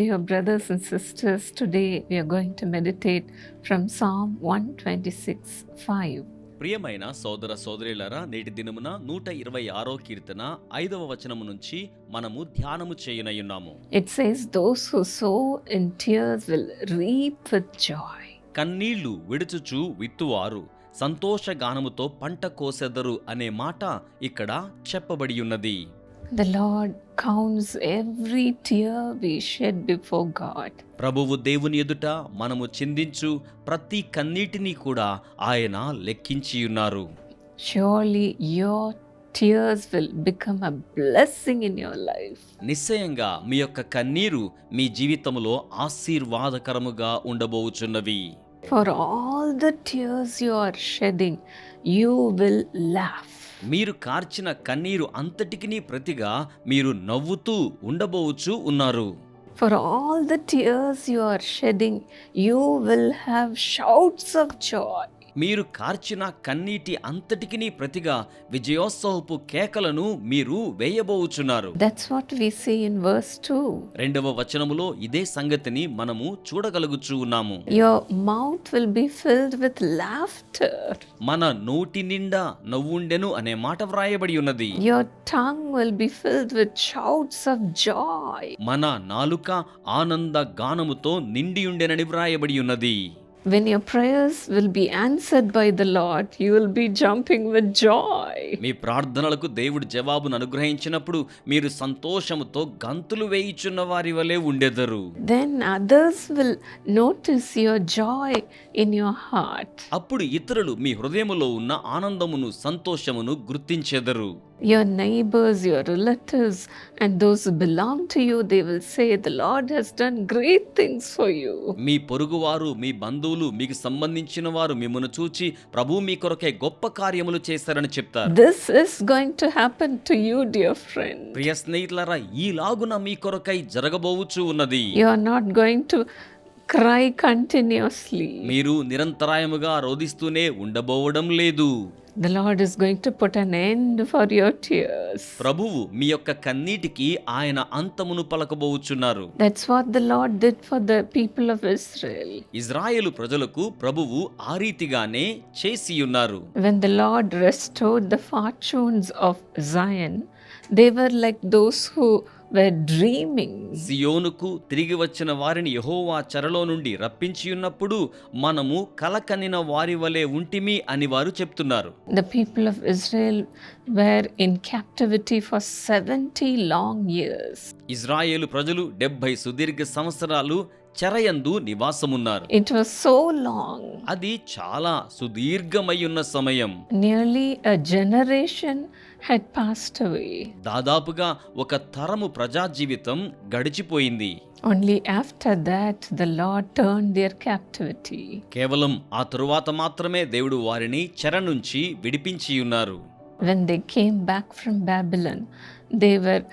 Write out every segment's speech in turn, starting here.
Dear brothers and sisters, today we are going to meditate from Psalm 126 5. ప్రియమైన సోదర సోదరులారా నేటి దినమున నూట ఇరవై ఆరో కీర్తన ఐదవ వచనము నుంచి మనము ధ్యానము చేయనయున్నాము It says, Those who sow in tears will reap with joy. కన్నీళ్ళు విడుచుచు విత్తువారు సంతోష గానముతో పంట కోసెదరు అనే మాట ఇక్కడ చెప్పబడి ఉన్నది the Lord counts every tear we shed before God ప్రభువు దేవుని ఎదుట మనము చిందించు ప్రతి కన్నీటిని కూడా ఆయన లెక్కించి ఉన్నారు. Surely your tears will become a blessing in your life నిశ్చయంగా మీ యొక్క కన్నీరు మీ జీవితంలో ఆశీర్వాదకరముగా ఉండబోచున్నవి. For all the tears you are shedding you will laugh మీరు కార్చిన కన్నీరు అంతటికి ప్రతిగా మీరు నవ్వుతూ ఉండబోవచ్చు ఉన్నారు for all the tears you are shedding you will have shouts of joy మీరు కార్చిన కన్నీటి అంతటికిని ప్రతిగా విజయోత్సవపు కేకలను మీరు వేయబోచున్నారు That's what we see in verse 2. రెండవ వచనములో ఇదే సంగతిని మనము చూడగలుగుచూ ఉన్నాము Your mouth will be filled with laughter. మన నోటి నిండా నవ్వుండెను అనే మాట వ్రాయబడి ఉన్నది Your tongue will be filled with shouts of joy. మన నాలుక ఆనంద గానముతో నిండియుండెనని వ్రాయబడి ఉన్నది When your prayers will be answered by the Lord, you will be jumping with joy. మీ ప్రార్థనలకు దేవుడు జవాబును అనుగ్రహించినప్పుడు మీరు సంతోషముతో గంతులు వేయిచున్న వారి వలె ఉండెదరు Then others will notice your joy in your heart. అప్పుడు ఇతరులు మీ హృదయములో ఉన్న ఆనందమును సంతోషమును గుర్తించెదరు Your neighbors, your relatives, and those who belong to you, they will say, The Lord has done great things for you. మీ పొరుగువారు మీ బంధువులు మీకు సంబంధించిన వారు మిమ్మల్ని చూచి ప్రభు మీ కొరకే గొప్ప కార్యములు చేశారని చెప్తారు This is going to happen to you, dear friend. ప్రియ స్నేహితులారా ఈలాగున మీ కొరకై జరగబోవచ్చు ఉన్నది You are not going to cry continuously. మీరు నిరంతరాయముగా రోధిస్తూనే ఉండబోవడం లేదు The Lord is going to put an end for your tears. ప్రభువు మీ యొక్క కన్నీటికి ఆయన అంతమును పలకబోచున్నారు That's what the Lord did for the people of Israel. Israel ప్రజలకు ప్రభువు ఆ రీతిగానే చేసి ఉన్నారు When the Lord restored the fortunes of Zion, they were like those who were dreaming. సియోనుకు తిరిగి వచ్చిన వారిని యహోవా చెరలో నుండి రప్పించి ఉన్నప్పుడు మనము కలకనిన వారి వలె ఉంటిమి అని వారు చెప్తున్నారు The people of Israel were in captivity for 70 long years. Israel ప్రజలు డెబ్బై సుదీర్ఘ సంవత్సరాలు చెరయందు నివాసమున్నారు. ఇట్ వాస్ సో లాంగ్ అది చాలా సుదీర్ఘమై ఉన్న సమయం. Nearly a generation had passed away దాదాపుగా ఒక తరము ప్రజా జీవితం గడిచిపోయింది. Only after that the Lord turn their captivity కేవలం ఆ తరువాత మాత్రమే దేవుడు వారిని చెర నుంచి విడిపించి ఉన్నారు when they came back from Babylon they were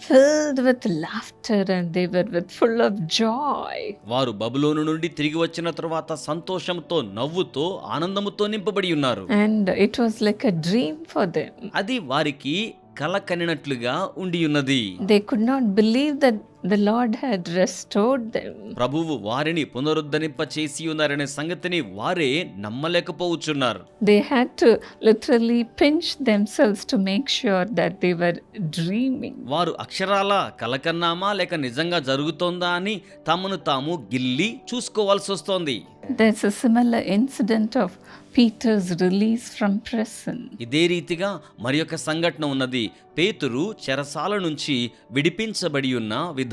filled with laughter and they were with full of joy. వారు బబులోను నుండి తిరిగి వచ్చిన తరువాత సంతోషంతో నవ్వుతో ఆనందముతో నింపబడి ఉన్నారు And it was like a dream for them. అది వారికి కల కనినట్లుగా ఉండి ఉన్నది They could not believe that the Lord had restored them. ప్రభువు వారిని పునరుద్ధరింప చేసి ఉన్నారనే సంగతిని వారే నమ్మలేకపోవచ్చున్నారు They had to literally pinch themselves to make sure that they were dreaming. వారు అక్షరాల కలకన్నామా లేక నిజంగా జరుగుతోందా అని తమను తాము గిల్లి చూసుకోవాల్సి వస్తోంది There's a similar incident of Peter's release from prison. ఇదే రీతిగా మరి సంఘటన ఉన్నది పేతురు చెరసాల నుంచి విడిపించబడి ఉన్న విధానం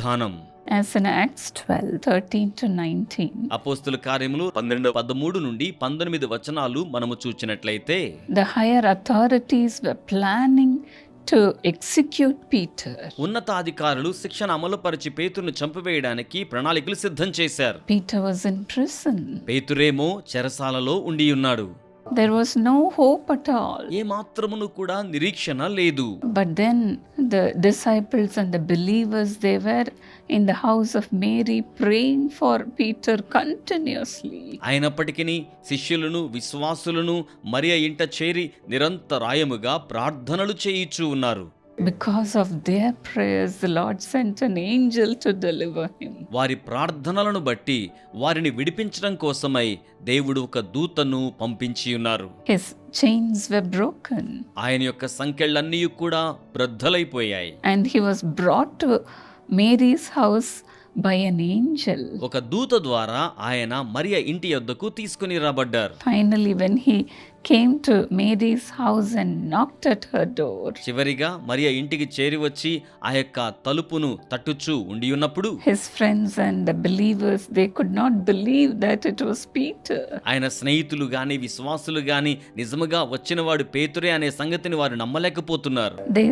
As in Acts 12 13 to 19. అపోస్తుల కార్యములు పన్నెండు పదమూడు నుండి పంతొమ్మిది వచనాలు మనము చూచినట్లయితే The higher authorities were planning to execute Peter. ఉన్నతాధికారులు శిక్షణ అమలుపరిచి పేతురును చంపివేయడానికి ప్రణాళికలు సిద్ధం చేశారు Peter was in prison. పేతురేమో చెరసాలలో ఉండి ఉన్నాడు there was no hope at all ఏ మాత్రమును కూడా నిరీక్షణ లేదు. But then the disciples and the believers they were in the house of Mary praying for Peter continuously అయినప్పటికీ శిష్యులను విశ్వాసులను మరియ ఇంట చేరి నిరంతరాయముగా ప్రార్థనలు చేయిచూ ఉన్నారు. Because of their prayers Lord sent an angel to deliver him వారి ప్రార్థనలను బట్టి వారిని విడిపించడం కోసమై దేవుడు ఒక దూతను పంపించి ఉన్నారు. హిస్ చైన్స్ వర్ బ్రోకెన్ ఆయన యొక్క సంకెళ్ళన్నీ కూడా బ్రద్ధలైపోయాయి and he was brought to Mary's house by an angel ఒక దూత ద్వారా ఆయన మరియా ఇంటి యొద్దకు తీసుకుని రాబడ్డారు. Finally when he came to Mary's house and knocked at her door చివరిగా మరియా ఇంటికి చేరి వచ్చి ఆ యొక్క తలుపును తట్టుచు ఉండి ఉన్నప్పుడు his friends and believers they could not believe that it was Peter ఆయన స్నేహితులు గాని విశ్వాసులు గాని నిజముగా వచ్చిన వాడు పేతురే అనే సంగతిని వారు నమ్మలేకపోతున్నారు. They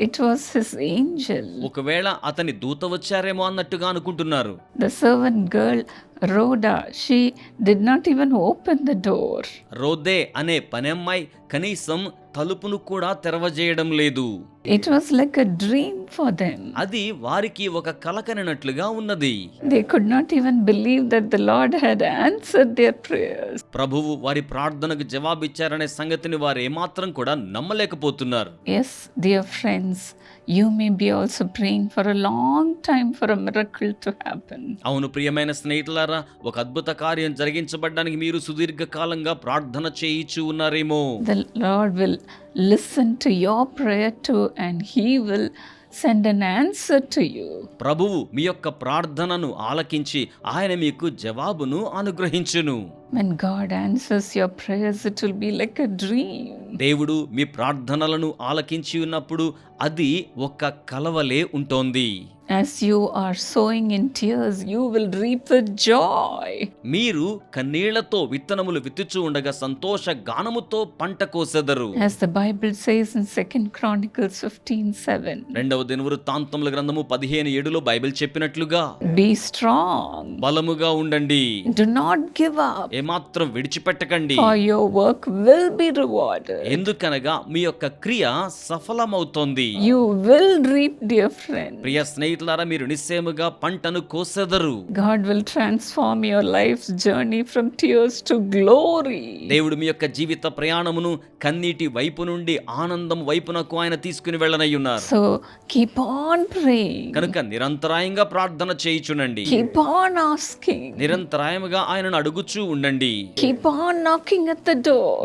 it was his angel ఒకవేళ అతని దూత వచ్చారేమో అన్నట్టుగా అనుకుంటున్నారు. The servant girl Rhoda, she did not even open the door. Rhoda అనే పనమ్మాయి కనీసం తలుపును కూడా తెరవజేయడం లేదు It was like a dream for them. అది వారికి ఒక కలకనినట్లుగా ఉన్నది They could not even believe that the Lord had answered their prayers. ప్రభువు వారి ప్రార్థనకు జవాబిచ్చారనే సంగతిని వారు ఏమాత్రం కూడా నమ్మలేకపోతున్నారు Yes, dear friends, you may be also praying for a long time for a miracle to happen అవును ప్రియమైన స్నేహితులారా ఒక అద్భుత కార్యం జరిగించబడడానికి మీరు సుదీర్ఘ కాలంగా ప్రార్థన చేయించు ఉన్నారేమో. The lord will listen to your prayer to and he will send an answer to you ప్రభువు మీ యొక్క ప్రార్థనను ఆలకించి ఆయన మీకు జవాబును అనుగ్రహించును. When God answers your prayers, it will be like a dream. దేవుడు మీ ప్రార్థనలను ఆలకించి ఉన్నప్పుడు అది ఒక కలవలే ఉంటోంది As you are sowing in tears, you will reap with joy. మీరు కన్నీళ్ళతో విత్తనములు విత్తుచూ ఉండగా సంతోష గానముతో పంట కోసెదరు As the Bible says in 2 Chronicles 15 7. రెండవ దినవృత్తాంతముల గ్రంథము పదిహేను ఏడులో బైబిల్ చెప్పినట్లుగా Be strong. బలముగా ఉండండి Do not give up, ఏమాత్రం విడిచిపెట్టకండి. For your work will be rewarded. ఎందుకనగా మీ యొక్క క్రియ సఫలమవుతోంది. You will reap, dear friend. ప్రియ స్నేహితులారా మీరు నిశ్చయముగా పంటను కోసెదరు. God will transform your life's journey from tears to glory. దేవుడు మీ యొక్క జీవిత ప్రయాణమును కన్నీటి వైపు నుండి ఆనందం వైపునకు ఆయన తీసుకుని వెళ్ళనై ఉన్నారు So keep on praying, కనుక నిరంతరాయంగా ప్రార్థన చేయుచునండి keep on asking, నిరంతరాయముగా ఆయనను అడుగుచూ ఉండండి. కీప్ ఆన్ నాకింగ్ అట్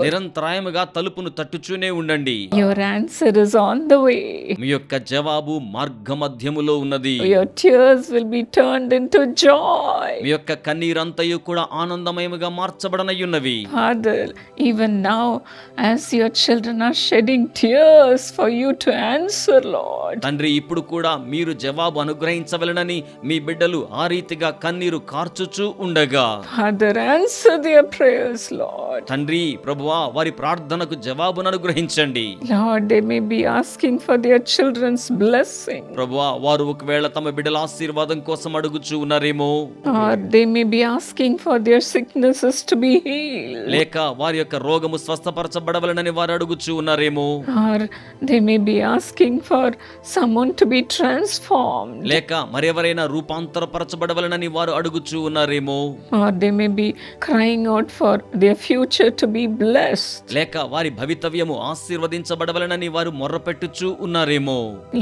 నిరంతరాయముగా తలుపును తట్టుచూనే ఉండండి. Your answer is on the way మీ యొక్క జవాబు మార్గ మధ్యములో ఉన్నది జాయ్ యొక్క కన్నీరంతయు కూడా ఆనందమయముగా మార్చబడనయ్యున్నవి father even children shedding tears for you to answer lord తండ్రి ఇప్పుడు కూడా మీరు జవాబు అనుగ్రహించవలనని మీ బిడ్డలు ఆ రీతిగా కన్నీరు కార్చుచూ ఉండగా. Father answer answer their prayers, Lord. తండ్రి ప్రభువా వారి ప్రార్థనకు జవాబును అనుగ్రహించండి Lord, they may be asking for their children's blessing, ప్రభువా వారు ఒకవేళ తమ బిడ్డల ఆశీర్వాదం కోసం అడుగుచూ ఉన్నారేమో or they may be asking for their sicknesses to be healed, లేక వారి యొక్క రోగము స్వస్థపరచబడవలనని వారు అడుగుచూ ఉన్నారేమో or they may be asking for someone to be transformed, లేక మరెవరైనా రూపాంతరపరచబడవలనని వారు అడుగుచూ ఉన్నారేమో or they may be crying out for their future to be blessed. లేక వారి భవితవ్యము ఆశీర్వదించబడవలనని వారు మొర్రపెట్టుచూ ఉన్నారేమో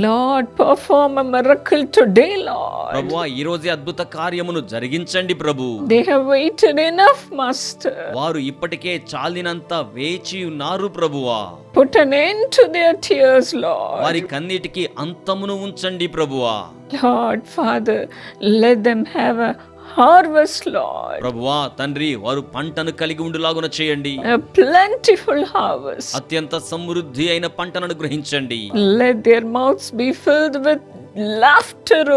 Lord, perform a miracle today, Lord. ప్రభువా ఈ రోజే అద్భుత కార్యమును జరిగించండి ప్రభు They have waited enough, Master. వారు ఇప్పటికే చాలినంత వేచి ఉన్నారు ప్రభువా Put an end to their tears, Lord. వారి కన్నీటికి అంతమును ఉంచండి ప్రభువా Lord, Father, let them have a harvest lord తండ్రి వారు పంటను కలిగి ఉండులాగున చేయండి. ప్లెంటిఫుల్ హార్వెస్ట్ అత్యంత సమృద్ధి అయిన పంటను గ్రహించండి. Let their mouths be filled laughter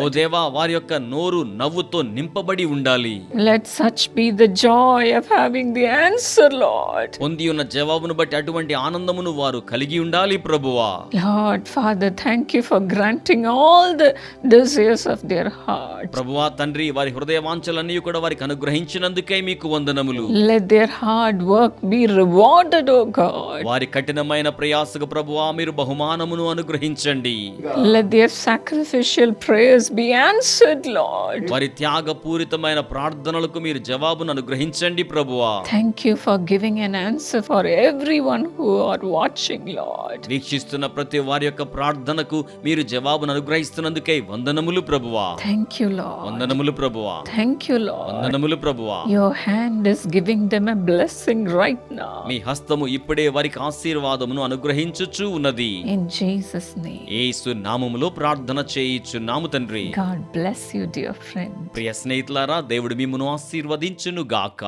oh వారి యొక్క నోరు నవ్వుతో నింపబడి ఉండాలి. Let such be the joy having answer lord పొంది ఉన్న జవాబును బట్టి అటువంటి ఆనందమును వారు కలిగి ఉండాలి ప్రభువా. Lord father thank you for granting all the తండ్రి వారి హృదయ కూడా వారికి అనుగ్రహించినందుకే మీకు వందనములు. Let their hard work be వారి కఠినమైన ప్రయాసకు ప్రభువా మీరు బహుమానమును అనుగ్రహించండి. Let their sacrificial prayers be answered, Lord. వారి త్యాగపూరితమైన ప్రార్థనలకు మీరు జవాబును అనుగ్రహించండి ప్రభువా Thank you for giving an answer for everyone who are watching, Lord. వీక్షిస్తున్న ప్రతి వారి యొక్క ప్రార్థనకు మీరు జవాబును అనుగ్రహిస్తున్నందుకై వందనములు ప్రభువా Thank you, Lord. వందనములు ప్రభువా Thank you, Lord. వందనములు ప్రభువా Your hand is giving them a blessing right now. మీ హస్తము ఇప్పుడే వారికి ఆశీర్వాదమును అనుగ్రహించుచు ఉన్నది In Jesus' name. యేసు నామములో ప్రార్థన చేయిచున్నాము తండ్రి God bless you, dear friend. ప్రియ స్నేహితులారా దేవుడు మిమ్మును ఆశీర్వదించును గాక